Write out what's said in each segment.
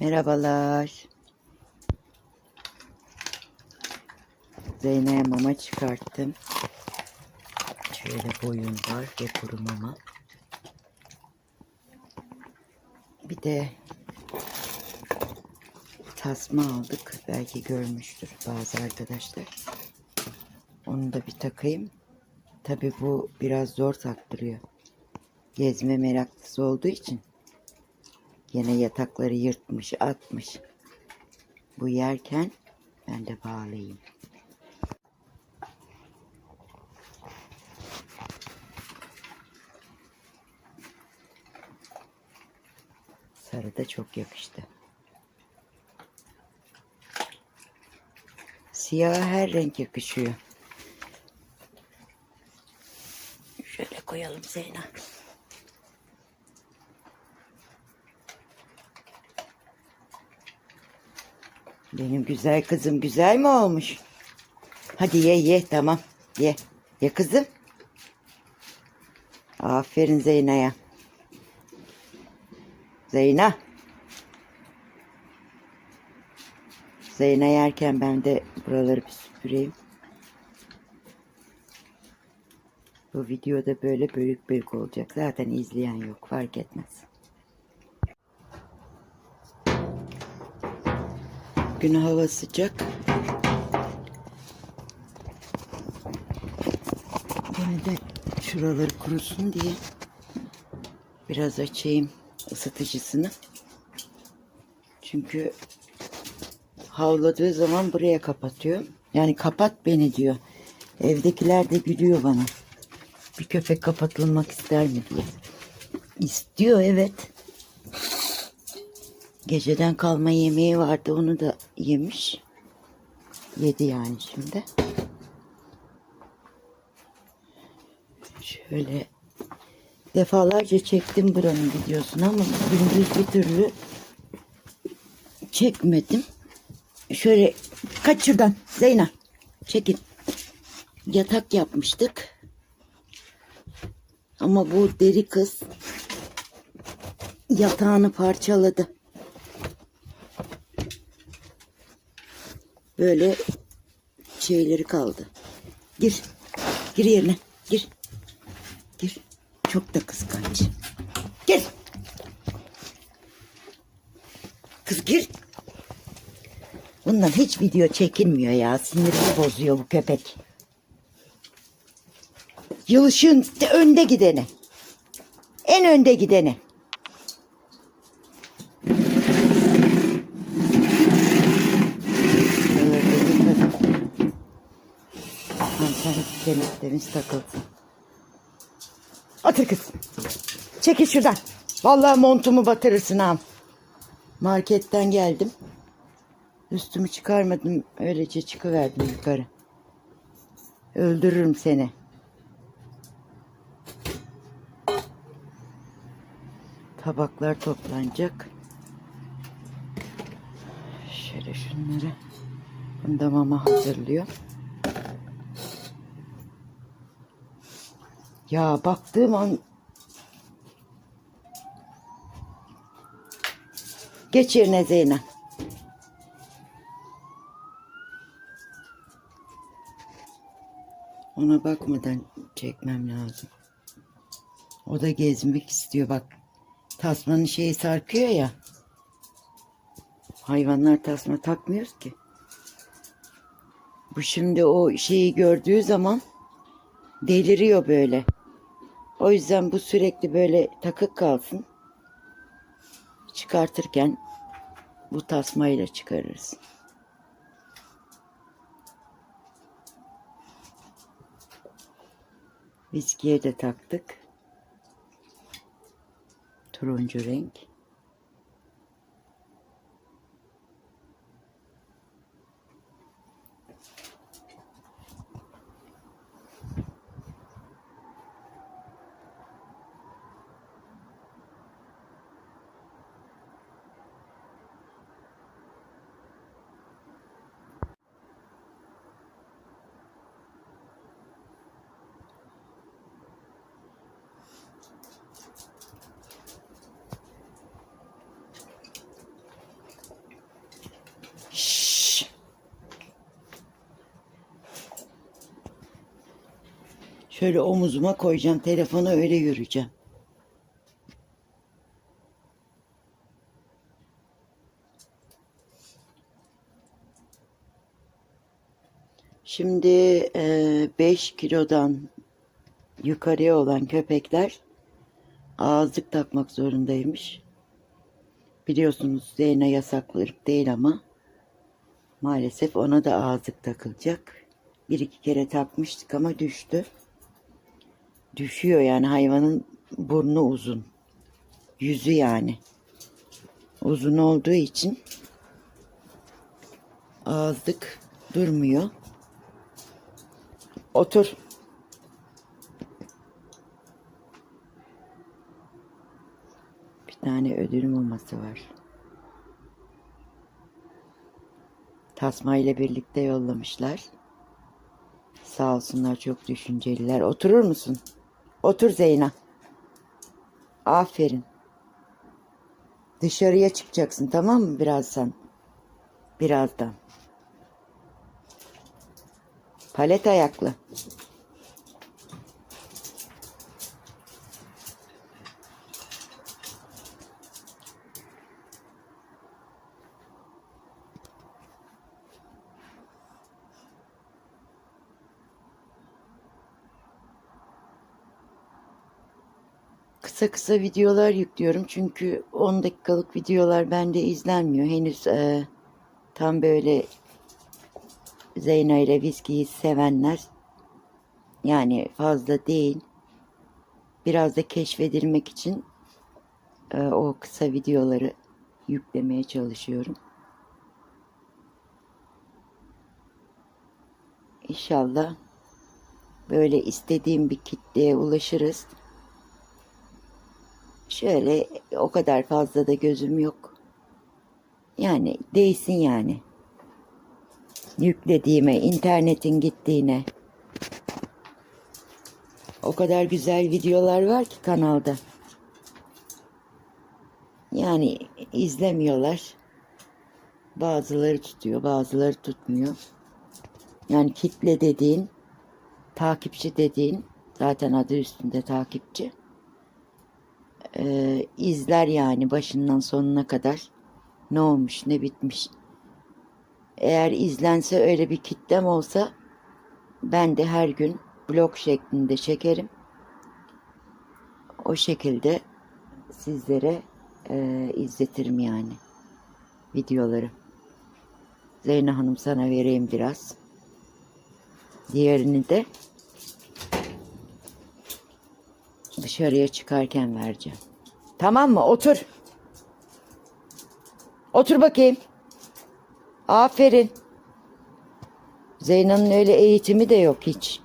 Merhabalar. Zeynep'e mama çıkarttım. Şöyle boyun var ve kuru mama. Bir de tasma aldık. Belki görmüştür bazı arkadaşlar. Onu da bir takayım. Tabi bu biraz zor taktırıyor. Gezme meraklısı olduğu için. Yine yatakları yırtmış, atmış. Bu yerken ben de bağlayayım. Sarı da çok yakıştı. Siyah her renk yakışıyor. Şöyle koyalım Zeyna. Benim güzel kızım güzel mi olmuş? Hadi ye ye tamam ye. Ye kızım. Aferin Zeyna'ya. Zeyna. Zeyna yerken ben de buraları bir süpüreyim. Bu videoda böyle bölük bölük olacak. Zaten izleyen yok fark etmez. Gün hava sıcak. Yine de şuraları kurusun diye biraz açayım ısıtıcısını. Çünkü havladığı zaman buraya kapatıyor. Yani kapat beni diyor. Evdekiler de gülüyor bana. Bir köpek kapatılmak ister mi diye. İstiyor evet. Geceden kalma yemeği vardı onu da yemiş. Yedi yani şimdi. Şöyle defalarca çektim buranın videosunu ama gündüz bir türlü çekmedim. Şöyle kaç şuradan Zeyna çekin. Yatak yapmıştık. Ama bu deri kız yatağını parçaladı. Böyle şeyleri kaldı. Gir. Gir yerine. Gir. Gir. Çok da kıskanç. Gir. Kız gir. Bundan hiç video çekilmiyor ya. Sinirimi bozuyor bu köpek. Yılışın önde gideni. En önde gideni. Temiz temiz takılsın. Otur kız. Çekil şuradan. Vallahi montumu batırırsın ha. Marketten geldim. Üstümü çıkarmadım. Öylece çıkıverdim yukarı. Öldürürüm seni. Tabaklar toplanacak. Şöyle şunları. Bunu da mama hazırlıyor. Ya baktığım an Geç yerine Zeynep. Ona bakmadan çekmem lazım. O da gezmek istiyor bak. Tasmanın şeyi sarkıyor ya. Hayvanlar tasma takmıyoruz ki. Bu şimdi o şeyi gördüğü zaman deliriyor böyle. O yüzden bu sürekli böyle takık kalsın. Çıkartırken bu tasmayla çıkarırız. Viskiye de taktık. Turuncu renk. Şöyle omuzuma koyacağım telefonu öyle yürüyeceğim. Şimdi 5 kilodan yukarıya olan köpekler ağızlık takmak zorundaymış. Biliyorsunuz Zeyna yasaklı ırk değil ama maalesef ona da ağızlık takılacak. Bir iki kere takmıştık ama düştü. Düşüyor yani hayvanın burnu uzun. Yüzü yani. Uzun olduğu için ağızlık durmuyor. Otur. Bir tane ödül maması var. Tasma ile birlikte yollamışlar. Sağ olsunlar çok düşünceliler. Oturur musun? Otur Zeyna. Aferin. Dışarıya çıkacaksın tamam mı birazdan? Birazdan. Palet ayaklı. Kısa kısa videolar yüklüyorum çünkü 10 dakikalık videolar bende izlenmiyor. Henüz e, tam böyle Zeyno ile viskiyi sevenler yani fazla değil. Biraz da keşfedilmek için e, o kısa videoları yüklemeye çalışıyorum. İnşallah böyle istediğim bir kitleye ulaşırız. Şöyle o kadar fazla da gözüm yok. Yani değsin yani. Yüklediğime, internetin gittiğine. O kadar güzel videolar var ki kanalda. Yani izlemiyorlar. Bazıları tutuyor, bazıları tutmuyor. Yani kitle dediğin, takipçi dediğin, zaten adı üstünde takipçi e, izler yani başından sonuna kadar ne olmuş ne bitmiş. Eğer izlense öyle bir kitlem olsa ben de her gün blog şeklinde çekerim. O şekilde sizlere e, izletirim yani videoları. Zeyna Hanım sana vereyim biraz. Diğerini de dışarıya çıkarken vereceğim. Tamam mı? Otur. Otur bakayım. Aferin. Zeyna'nın öyle eğitimi de yok hiç.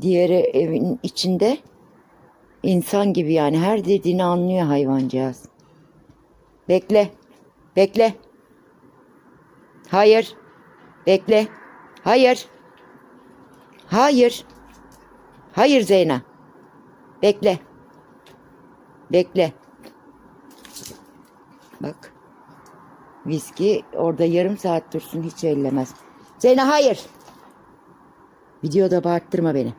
Diğeri evin içinde insan gibi yani her dediğini anlıyor hayvancağız. Bekle. Bekle. Hayır. Bekle. Hayır. Hayır. Hayır Zeyna. Bekle. Bekle. Bak. Viski orada yarım saat dursun hiç ellemez. Zeyna hayır. Videoda bağırttırma beni.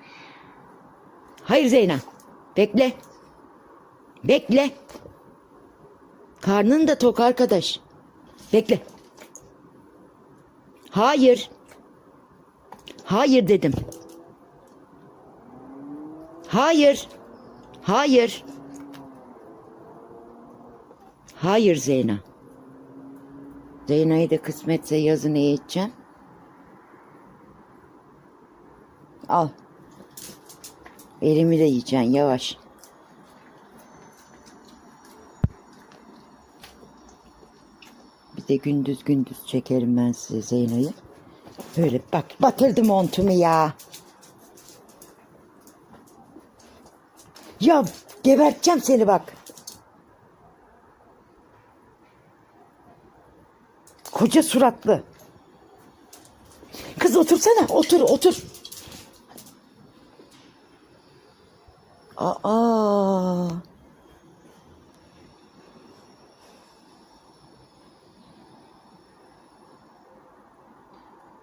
Hayır Zeyna. Bekle. Bekle. Karnın da tok arkadaş. Bekle. Hayır. Hayır dedim. Hayır. Hayır. Hayır Zeyna. Zeyna'yı da kısmetse yazın eğiteceğim. Al. Elimi de yiyeceksin yavaş. Bir de gündüz gündüz çekerim ben size Zeyna'yı. Böyle bak batırdı montumu ya. Ya geberteceğim seni bak. Koca suratlı. Kız otursana. Otur otur. Aa.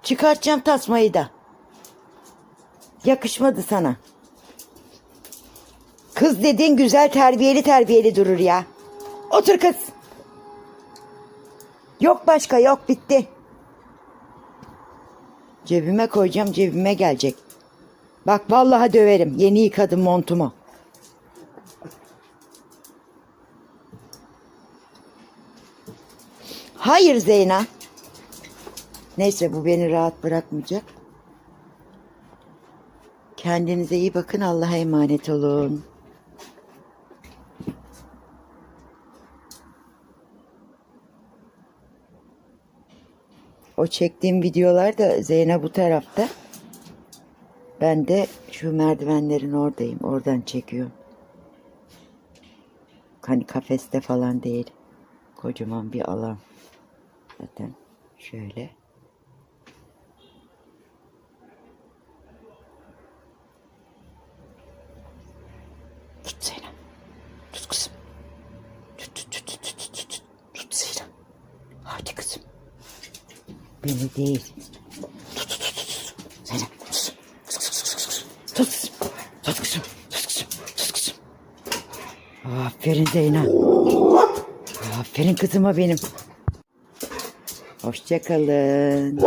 Çıkartacağım tasmayı da. Yakışmadı sana. Kız dediğin güzel terbiyeli terbiyeli durur ya. Otur kız. Yok başka yok bitti. Cebime koyacağım cebime gelecek. Bak vallahi döverim. Yeni yıkadım montumu. Hayır Zeyna. Neyse bu beni rahat bırakmayacak. Kendinize iyi bakın. Allah'a emanet olun. O çektiğim videolar da Zeyna bu tarafta. Ben de şu merdivenlerin oradayım. Oradan çekiyorum. Hani kafeste falan değil. Kocaman bir alan. Zaten şöyle. Tut Zeyna. Tut kızım. Tut tut tut tut tut tut. Tut, tut Zeyna. Hadi kızım. Beni değil. Tut tut tut tut. Zeyna tut. Tut kızım. Tut kızım. Tut kızım. Aferin Zeyna. Aferin kızıma benim. Hoşçakalın.